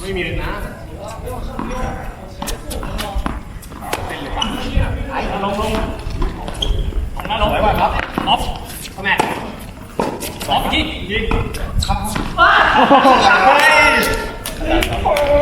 ไม่มีนะเป็นหรือเปล่าไอ้ลงลงมาลงไว้ว่ครับล็อฟเข้าแม่ล็อฟยิงยิงครับ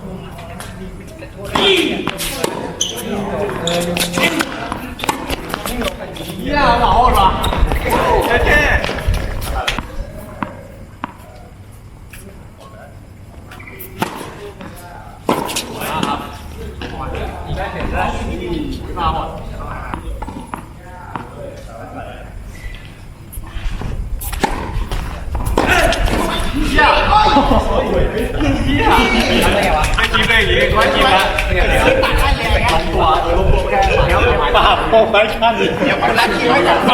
ครับมาครับได้เห็นได้มาหมด ไม่กินไม่เลยไม่กินี้ว่าคิดละสองตัวเออรวมแค่เดี๋ยวปาบโป๊กไปขั้นเดี๋ยวคนละคิดไว้ก่อนบ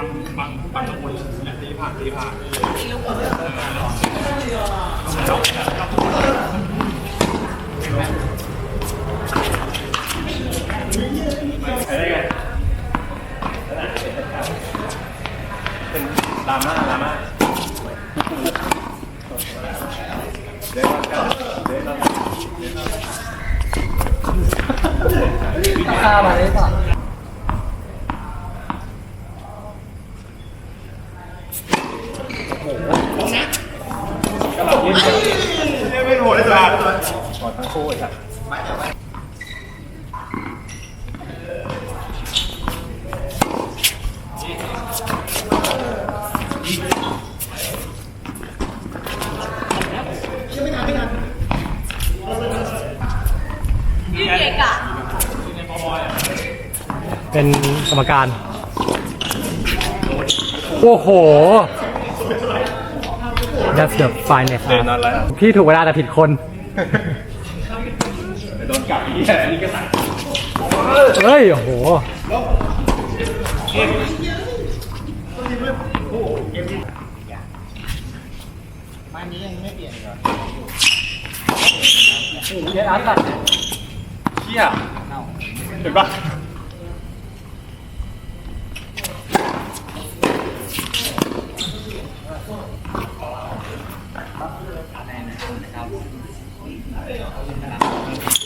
างบางบางคนเนี่ยตีผ่านตีผ่าน ข้าวมาได้ป่ะกระโดดไม่โหดเลยจ้าขอทั้งคู่เลยครับ เป็นกรรมการ โอ้โห That's the finest ครัพี่ถูกเวลาแต่ผิดคน โดนกลับอีกแล้วอันนี่ก็ตัดเฮ้ย โอ้โห เฮียเห็นปะ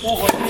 Oh,